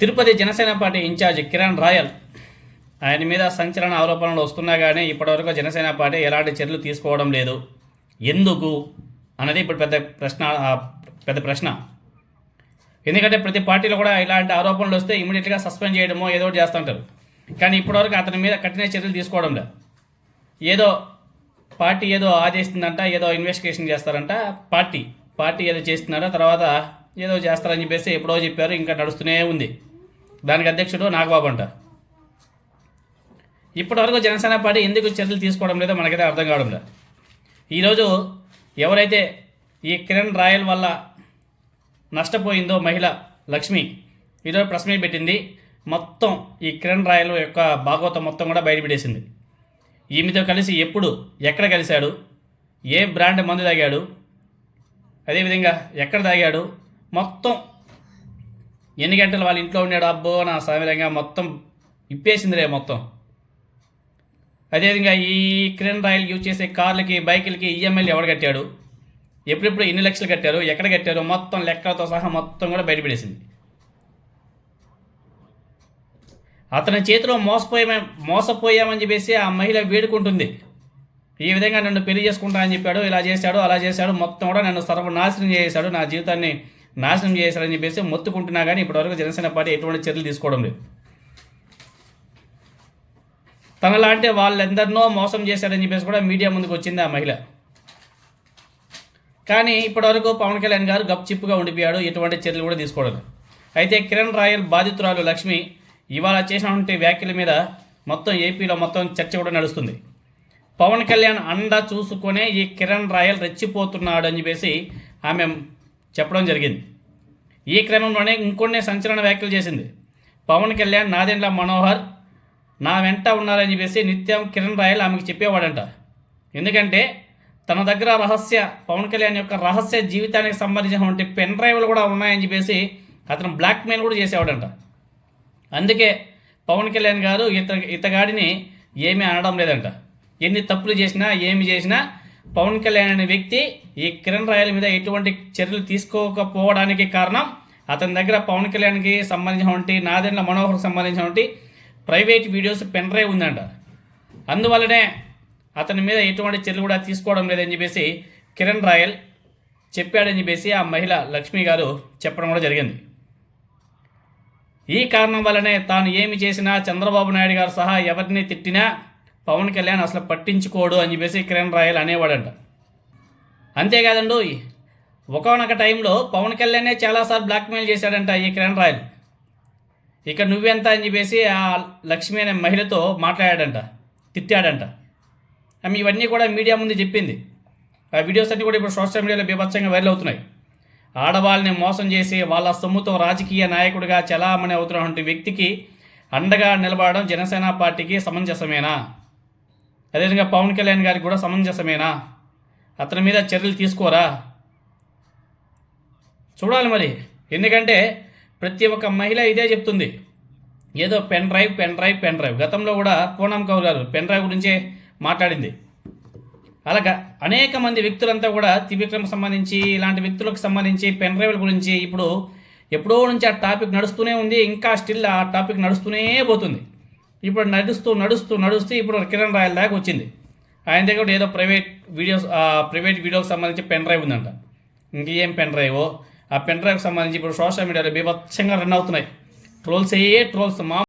Tirupati Janasena party incharge Kiran Royal ఆయన మీద సంచలన ఆరోపణలు వస్తున్నా కానీ ఇప్పటివరకు జనసేన పార్టీ ఎలాంటి చర్యలు తీసుకోవడం లేదు. ఎందుకు? అన్నది ఇప్పుడు పెద్ద ప్రశ్న పెద్ద ప్రశ్న. ఎందుకంటే ప్రతి పార్టీలో కూడా ఇలాంటి ఆరోపణలు వస్తే ఇమీడియట్గా సస్పెండ్ చేయడమో ఏదో ఒకటి చేస్తుంటారు. కానీ ఇప్పటివరకు అతని మీద కఠిన చర్యలు తీసుకోవడం లేదు. ఏదో పార్టీ ఏదో ఆదేశిస్తుందంట ఏదో ఇన్వెస్టిగేషన్ చేస్తారంట పార్టీ పార్టీ ఏదో చేస్తున్నారో తర్వాత ఏదో చేస్తారని చెప్పేసి ఎప్పుడో చెప్పారు ఇంకా నడుస్తూనే ఉంది. దానికి అధ్యక్షుడు నాగబాబు అంట. ఇప్పటివరకు జనసేన పార్టీ ఎందుకు చర్యలు తీసుకోవడం లేదో మనకైతే అర్థం కావడం లేదు. ఈరోజు ఎవరైతే ఈ కిరణ్ రాయల్ వల్ల నష్టపోయిందో మహిళ లక్ష్మి ఈరోజు ప్రెస్ మీట్ పెట్టింది. మొత్తం ఈ కిరణ్ రాయల్ యొక్క భాగవతం మొత్తం కూడా బయటపెట్టేసింది ఈమెతో కలిసి ఎప్పుడు ఎక్కడ కలిశాడు? ఏ బ్రాండ్ మందు తాగాడు? అదేవిధంగా ఎక్కడ తాగాడు? మొత్తం ఎన్ని గంటలు వాళ్ళ ఇంట్లో ఉన్నాడు? అబ్బో నా సమీరంగా మొత్తం ఇప్పేసిందిలే మొత్తం. అదేవిధంగా ఈ కిరణ్ రాయల్ యూజ్ చేసే కార్లకి బైకులకి ఈఎంఐలు ఎవరు కట్టాడు? ఎప్పుడెప్పుడు ఎన్ని లక్షలు కట్టారు? ఎక్కడ కట్టారు? మొత్తం లెక్కలతో సహా మొత్తం కూడా బయటపడేసింది. అతని చేతిలో మోసపోయా మోసపోయామని చెప్పేసి ఆ మహిళ వేడుకుంటుంది. ఈ విధంగా నన్ను పెళ్ళి చేసుకుంటా అని చెప్పాడు ఇలా చేశాడు అలా చేశాడు మొత్తం కూడా నన్ను సర్వనాశనం చేశాడు నా జీవితాన్ని నాశనం చేశాడని చెప్పేసి మొత్తుకుంటున్నా కానీ ఇప్పటివరకు జనసేన పార్టీ ఎటువంటి చర్యలు తీసుకోవడం లేదు. తనలాంటి వాళ్ళెందరినో మోసం చేశాడని చెప్పేసి కూడా మీడియా ముందుకు వచ్చింది ఆ మహిళ. కానీ ఇప్పటివరకు పవన్ కళ్యాణ్ గారు గప్చిప్పుగా ఉండిపోయాడు ఎటువంటి చర్యలు కూడా తీసుకోవడం అయితే కిరణ్ రాయల్ బాధితురాలు లక్ష్మి ఇవాళ చేసినటువంటి వ్యాఖ్యల మీద మొత్తం ఏపీలో మొత్తం చర్చ కూడా నడుస్తుంది. పవన్ కళ్యాణ్ అండ చూసుకునే ఈ కిరణ్ రాయల్ రెచ్చిపోతున్నాడు అని చెప్పేసి ఆమె చెప్పడం జరిగింది. ఈ క్రమంలోనే ఇంకొన్ని సంచలన వ్యాఖ్యలు చేసింది. పవన్ కళ్యాణ్ నాదెండ్ల మనోహర్ నా వెంట ఉన్నారని చెప్పేసి నిత్యం కిరణ్ రాయల్ ఆమెకు చెప్పేవాడంట. ఎందుకంటే తన దగ్గర రహస్య పవన్ కళ్యాణ్ యొక్క రహస్య జీవితానికి సంబంధించినటువంటి పెన్ డ్రైవ్లు కూడా ఉన్నాయని చెప్పేసి అతను బ్లాక్మెయిల్ కూడా చేసేవాడంట. అందుకే పవన్ కళ్యాణ్ గారు ఇత ఇతగాడిని ఏమీ అనడం లేదంట. ఎన్ని తప్పులు చేసినా ఏమి చేసినా పవన్ కళ్యాణ్ అనే వ్యక్తి ఈ కిరణ్ రాయల మీద ఎటువంటి చర్యలు తీసుకోకపోవడానికి కారణం అతని దగ్గర పవన్ కళ్యాణ్కి సంబంధించినటువంటి నాదెండ్ల మనోహర్కి సంబంధించినటువంటి ప్రైవేట్ వీడియోస్ పెన్ డ్రైవ్ ఉందంట. అందువల్లనే అతని మీద ఎటువంటి చర్యలు కూడా తీసుకోవడం లేదని చెప్పేసి కిరణ్ రాయల్ చెప్పాడని చెప్పేసి ఆ మహిళ లక్ష్మి గారు చెప్పడం కూడా జరిగింది. ఈ కారణం వల్లనే తాను ఏమి చేసినా చంద్రబాబు నాయుడు గారు సహా ఎవరిని తిట్టినా పవన్ కళ్యాణ్ అసలు పట్టించుకోడు అని చెప్పేసి కిరణ్ రాయల్ అనేవాడంట. అంతేకాదండు ఒకనొక టైంలో పవన్ కళ్యాణే చాలాసార్లు బ్లాక్మెయిల్ చేశాడంట ఈ కిరణ్ రాయల్. ఇక నువ్వెంత అని చెప్పేసి ఆ లక్ష్మి అనే మహిళతో మాట్లాడాడంట తిట్టాడంట. ఆమె ఇవన్నీ కూడా మీడియా ముందు చెప్పింది. ఆ వీడియోస్ అన్నీ కూడా ఇప్పుడు సోషల్ మీడియాలో బీభత్సంగా వైరల్ అవుతున్నాయి. ఆడవాళ్ళని మోసం చేసి వాళ్ళ సొమ్ముతో రాజకీయ నాయకుడిగా చలామణి అవుతున్నటువంటి వ్యక్తికి అండగా నిలబడడం జనసేన పార్టీకి సమంజసమేనా? అదేవిధంగా పవన్ కళ్యాణ్ గారికి కూడా సమంజసమేనా? అతని మీద చర్యలు తీసుకోరా? చూడాలి మరి. ఎందుకంటే ప్రతి ఒక్క మహిళ ఇదే చెప్తుంది. ఏదో pen drive pen drive pen drive. గతంలో కూడా పూనం కౌర్ గారు పెన్ డ్రైవ్ గురించే మాట్లాడింది. అలాగా అనేక మంది వ్యక్తులంతా కూడా త్రివిక్రమ్ సంబంధించి ఇలాంటి వ్యక్తులకు సంబంధించి పెన్ డ్రైవ్ల గురించి ఇప్పుడు ఎప్పుడో నుంచి ఆ టాపిక్ నడుస్తూనే ఉంది. ఇంకా స్టిల్ ఆ టాపిక్ నడుస్తూనే పోతుంది. ఇప్పుడు నడుస్తూ నడుస్తూ నడుస్తూ ఇప్పుడు కిరణ్ రాయల్ దాకా వచ్చింది. ఆయన దగ్గర కూడా ఏదో ప్రైవేట్ వీడియోస్ ప్రైవేట్ వీడియోకి సంబంధించి పెన్ డ్రైవ్ ఉందంట. ఇంకేం పెన్ డ్రైవ్? ఆ పెన్ డ్రైవ్కి సంబంధించి ఇప్పుడు సోషల్ మీడియాలో బీభత్సంగా రన్ అవుతున్నాయి. ట్రోల్స్ ఏ ట్రోల్స్ మా